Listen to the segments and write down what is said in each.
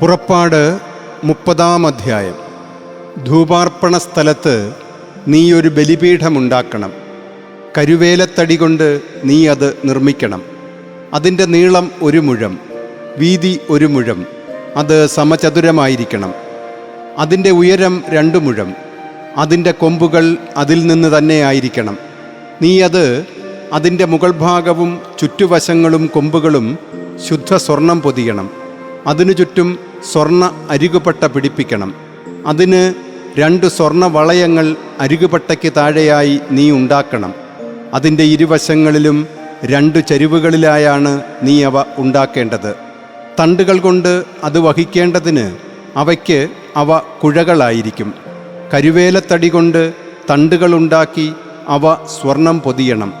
പുറപ്പാട് മുപ്പതാം അധ്യായം. ധൂപാർപ്പണ സ്ഥലത്ത് നീ ഒരു ബലിപീഠമുണ്ടാക്കണം. കരുവേലത്തടി കൊണ്ട് നീ അത് നിർമ്മിക്കണം. അതിന്റെ നീളം ഒരു മുഴം വീതി ഒരു മുഴം അത് സമചതുരമായിരിക്കണം. അതിന്റെ ഉയരം രണ്ടു മുഴം അതിന്റെ കൊമ്പുകൾ അതിൽ നിന്ന് തന്നെ ആയിരിക്കണം. നീ അത് അതിന്റെ മുകൾ ഭാഗവും ചുറ്റുവശങ്ങളും കൊമ്പുകളും ശുദ്ധ സ്വർണം പൊതിയണം. അതിനു ചുറ്റും സ്വർണ അരികുപട്ട പിടിപ്പിക്കണം. അതിന് രണ്ട് സ്വർണ വളയങ്ങൾ അരികുപട്ടയ്ക്ക് താഴെയായി നീ ഉണ്ടാക്കണം. അതിന്റെ ഇരുവശങ്ങളിലും രണ്ട് ചരിവുകളിലായാണ് നീ അവ ഉണ്ടാക്കേണ്ടത്. തണ്ടുകൾ കൊണ്ട് അത് വഹിക്കേണ്ടതിന് അവയ്ക്ക് അവ കുഴകളായിരിക്കും. കരുവേലത്തടി കൊണ്ട് തണ്ടുകളുണ്ടാക്കി അവ സ്വർണം പൊതിയണം.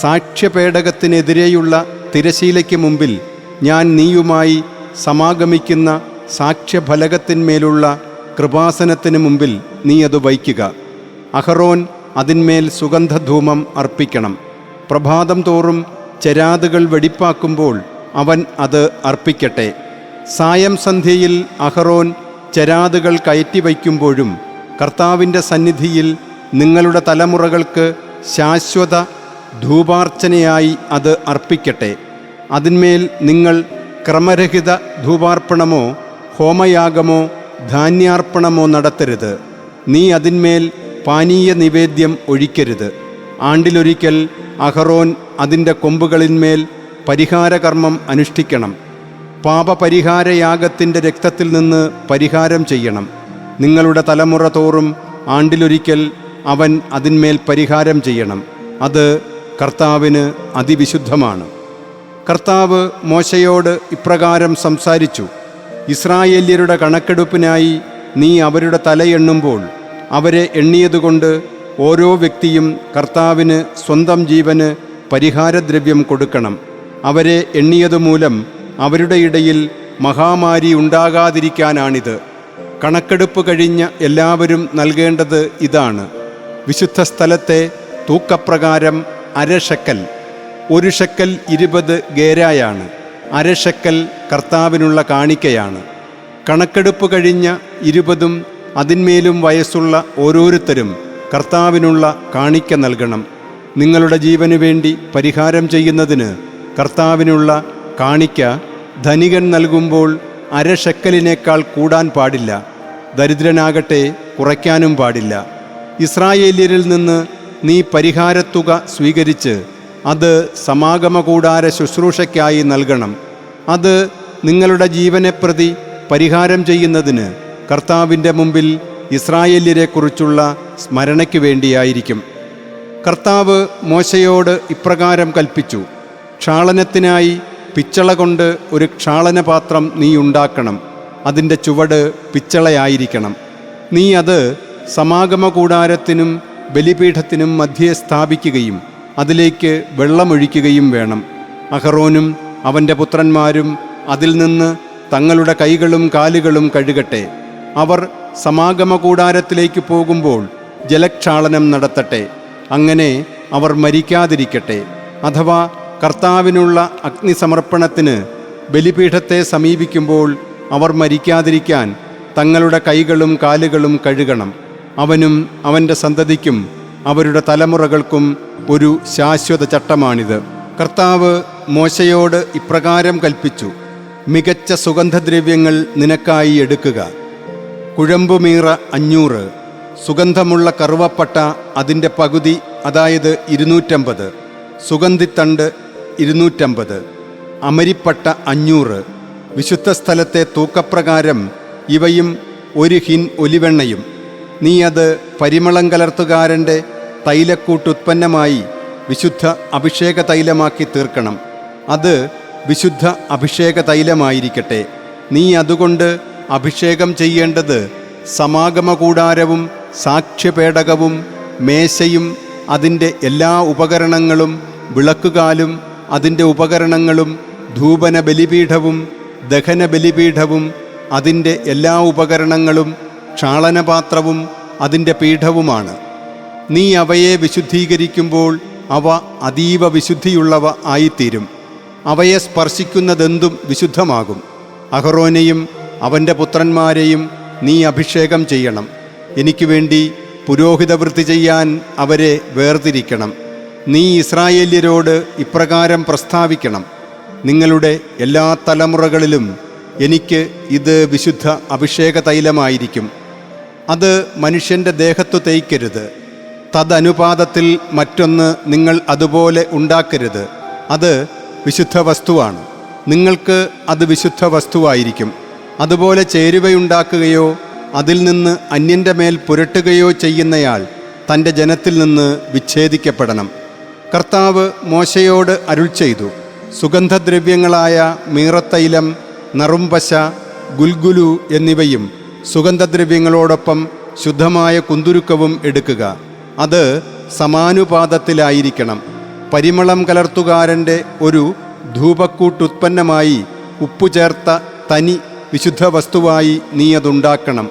സാക്ഷ്യപേടകത്തിനെതിരെയുള്ള തിരശീലയ്ക്ക് മുമ്പിൽ ഞാൻ നീയുമായി സമാഗമിക്കുന്ന സാക്ഷ്യഫലകത്തിന്മേലുള്ള കൃപാസനത്തിന് മുമ്പിൽ നീ അത് വയ്ക്കുക അഹറോൻ അതിന്മേൽ സുഗന്ധധൂമം അർപ്പിക്കണം. പ്രഭാതം തോറും ചെരാതുകൾ വെടിപ്പാക്കുമ്പോൾ അവൻ അത് അർപ്പിക്കട്ടെ. സായം സന്ധ്യയിൽ അഹറോൻ ചെരാതുകൾ കയറ്റി വയ്ക്കുമ്പോഴും കർത്താവിന്റെ സന്നിധിയിൽ നിങ്ങളുടെ തലമുറകൾക്ക് ശാശ്വത ധൂപാർച്ചനയായി അത് അർപ്പിക്കട്ടെ. അതിന്മേൽ നിങ്ങൾ ക്രമരഹിത ധൂപാർപ്പണമോ ഹോമയാഗമോ ധാന്യാർപ്പണമോ നടത്തരുത്. നീ അതിന്മേൽ പാനീയ നിവേദ്യം ഒഴിക്കരുത്. ആണ്ടിലൊരിക്കൽ അഹറോൻ അതിന്റെ കൊമ്പുകളിന്മേൽ പരിഹാരകർമ്മം അനുഷ്ഠിക്കണം. പാപപരിഹാരയാഗത്തിന്റെ രക്തത്തിൽ നിന്ന് പരിഹാരം ചെയ്യണം. നിങ്ങളുടെ തലമുറ തോറും ആണ്ടിലൊരിക്കൽ അവൻ അതിന്മേൽ പരിഹാരം ചെയ്യണം. അത് കർത്താവിന് അതിവിശുദ്ധമാണ്. കർത്താവ് മോശയോട് ഇപ്രകാരം സംസാരിച്ചു. ഇസ്രായേല്യരുടെ കണക്കെടുപ്പിനായി നീ അവരുടെ തല എണ്ണുമ്പോൾ അവരെ എണ്ണിയതുകൊണ്ട് ഓരോ വ്യക്തിയും കർത്താവിന് സ്വന്തം ജീവന് പരിഹാരദ്രവ്യം കൊടുക്കണം. അവരെ എണ്ണിയതുമൂലം അവരുടെ ഇടയിൽ മഹാമാരി ഉണ്ടാകാതിരിക്കാനാണിത്. കണക്കെടുപ്പ് കഴിഞ്ഞ എല്ലാവരും നൽകേണ്ടത് ഇതാണ്. വിശുദ്ധ സ്ഥലത്തെ തൂക്കപ്രകാരം അര അരഷക്കൽ ഒരു ഷക്കൽ ഇരുപത് ഗേരായാണ്. അരഷക്കൽ കർത്താവിനുള്ള കാണിക്കയാണ്. കണക്കെടുപ്പ് കഴിഞ്ഞ ഇരുപതും അതിന്മേലും വയസ്സുള്ള ഓരോരുത്തരും കർത്താവിനുള്ള കാണിക്ക നൽകണം. നിങ്ങളുടെ ജീവനു വേണ്ടി പരിഹാരം ചെയ്യുന്നതിന് കർത്താവിനുള്ള കാണിക്ക ധനികൻ നൽകുമ്പോൾ അരശക്കലിനേക്കാൾ കൂടാൻ പാടില്ല. ദരിദ്രനാകട്ടെ കുറയ്ക്കാനും പാടില്ല. ഇസ്രായേല്യരിൽ നിന്ന് നീ പരിഹാരത്തുക സ്വീകരിച്ച് അത് സമാഗമ കൂടാര ശുശ്രൂഷയ്ക്കായി നൽകണം. അത് നിങ്ങളുടെ ജീവനെ പ്രതി പരിഹാരം ചെയ്യുന്നതിന് കർത്താവിന്റെ മുമ്പിൽ ഇസ്രായേല്യരെക്കുറിച്ചുള്ള സ്മരണയ്ക്ക് വേണ്ടിയായിരിക്കും. കർത്താവ് മോശയോട് ഇപ്രകാരം കൽപ്പിച്ചു ക്ഷാളനത്തിനായി പിച്ചള കൊണ്ട് ഒരു ക്ഷാളനപാത്രം നീ ഉണ്ടാക്കണം. അതിന്റെ ചുവട് പിച്ചളയായിരിക്കണം. നീ അത് സമാഗമ കൂടാരത്തിനും ബലിപീഠത്തിനും മധ്യേ സ്ഥാപിക്കുകയും അതിലേക്ക് വെള്ളമൊഴിക്കുകയും വേണം. അഹറോനും അവന്റെ പുത്രന്മാരും അതിൽ നിന്ന് തങ്ങളുടെ കൈകളും കാലുകളും കഴുകട്ടെ. അവർ സമാഗമ കൂടാരത്തിലേക്ക് പോകുമ്പോൾ ജലക്ഷാളനം നടത്തട്ടെ. അങ്ങനെ അവർ മരിക്കാതിരിക്കട്ടെ. അഥവാ കർത്താവിനുള്ള അഗ്നിസമർപ്പണത്തിന് ബലിപീഠത്തെ സമീപിക്കുമ്പോൾ അവർ മരിക്കാതിരിക്കാൻ തങ്ങളുടെ കൈകളും കാലുകളും കഴുകണം. അവനും അവന്റെ സന്തതിക്കും അവരുടെ തലമുറകൾക്കും ഒരു ശാശ്വത ചട്ടമാണിത്. കർത്താവ് മോശയോട് ഇപ്രകാരം കൽപ്പിച്ചു മികച്ച സുഗന്ധദ്രവ്യങ്ങൾ നിനക്കായി എടുക്കുക. കുഴമ്പുമീറ അഞ്ഞൂറ് സുഗന്ധമുള്ള കറുവപ്പട്ട അതിന്റെ പകുതി അതായത് ഇരുന്നൂറ്റമ്പത് സുഗന്ധിത്തണ്ട് ഇരുന്നൂറ്റമ്പത് അമരിപ്പട്ട അഞ്ഞൂറ് വിശുദ്ധ സ്ഥലത്തെ തൂക്കപ്രകാരം ഇവയും ഒരു ഹിൻ ഒലിവെണ്ണയും. നീ അത് പരിമളം കലർത്തുകാരന്റെ തൈലക്കൂട്ടുത്പന്നമായി വിശുദ്ധ അഭിഷേക തൈലമാക്കി തീർക്കണം. അത് വിശുദ്ധ അഭിഷേക തൈലമായിരിക്കട്ടെ. നീ അതുകൊണ്ട് അഭിഷേകം ചെയ്യേണ്ടത് സമാഗമ കൂടാരവും സാക്ഷ്യപേടകവും മേശയും അതിന്റെ എല്ലാ ഉപകരണങ്ങളും വിളക്കുകാലും അതിന്റെ ഉപകരണങ്ങളും ധൂപന ബലിപീഠവും ദഹന ബലിപീഠവും അതിന്റെ എല്ലാ ഉപകരണങ്ങളും ക്ഷാളനപാത്രവും അതിന്റെ പീഠവുമാണ്. നീ അവയെ വിശുദ്ധീകരിക്കുമ്പോൾ അവ അതീവ വിശുദ്ധിയുള്ളവ ആയിത്തീരും. അവയെ സ്പർശിക്കുന്നതെന്തും വിശുദ്ധമാകും. അഹറോനെയും അവന്റെ പുത്രന്മാരെയും നീ അഭിഷേകം ചെയ്യണം. എനിക്ക് വേണ്ടി പുരോഹിതവൃത്തി ചെയ്യാൻ അവരെ വേർതിരിക്കണം. നീ ഇസ്രായേല്യരോട് ഇപ്രകാരം പ്രസ്താവിക്കണം. നിങ്ങളുടെ എല്ലാ തലമുറകളിലും എനിക്ക് ഇത് വിശുദ്ധ അഭിഷേക തൈലമായിരിക്കും അത് മനുഷ്യന്റെ ദേഹത്തു തേയ്ക്കരുത്. തദനുപാതത്തിൽ മറ്റൊന്ന് നിങ്ങൾ അതുപോലെ ഉണ്ടാക്കരുത്. അത് വിശുദ്ധ വസ്തുവാണ്. നിങ്ങൾക്ക് അത് വിശുദ്ധ വസ്തുവായിരിക്കും. അതുപോലെ ചേരുവയുണ്ടാക്കുകയോ അതിൽ നിന്ന് അന്യന്റെ മേൽ പുരട്ടുകയോ ചെയ്യുന്നയാൾ തന്റെ ജനത്തിൽ നിന്ന് വിച്ഛേദിക്കപ്പെടണം. കർത്താവ് മോശയോട് അരുൾ ചെയ്തു. സുഗന്ധദ്രവ്യങ്ങളായ മീറത്തൈലം നറുംപശ ഗുൽഗുലു എന്നിവയും സുഗന്ധദ്രവ്യങ്ങളോടൊപ്പം ശുദ്ധമായ കുന്തുരുക്കവും എടുക്കുക. അത് സമാനുപാതത്തിലായിരിക്കണം. പരിമളം കലർത്തുകാരന്റെ ഒരു ധൂപക്കൂട്ടുത്പന്നമായി ഉപ്പു ചേർത്ത തനി വിശുദ്ധ വസ്തുവായി നീ അതുണ്ടാക്കണം.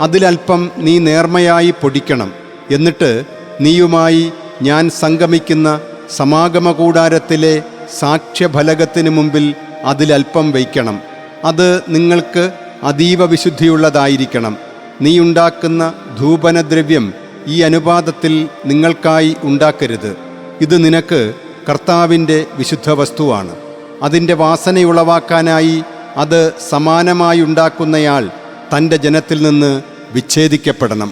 അതിലൽപ്പം നീ നേർമയായി പൊടിക്കണം. എന്നിട്ട് നീയുമായി ഞാൻ സംഗമിക്കുന്ന സമാഗമ കൂടാരത്തിലെ സാക്ഷ്യഫലകത്തിന് മുമ്പിൽ അതിലൽപ്പം വയ്ക്കണം. അത് നിങ്ങൾക്ക് അതീവ വിശുദ്ധിയുള്ളതായിരിക്കണം. നീ ഉണ്ടാക്കുന്ന ധൂപനദ്രവ്യം ഈ അനുപാതത്തിൽ നിങ്ങൾക്കായി ഉണ്ടാക്കരുത്. ഇത് നിനക്ക് കർത്താവിന്റെ വിശുദ്ധ വസ്തുവാണ് അതിന്റെ വാസനയുളവാക്കാനായി അത് സമാനമായി ഉണ്ടാക്കുന്നയാൾ തന്റെ ജനത്തിൽ നിന്ന് വിച്ഛേദിക്കപ്പെടണം.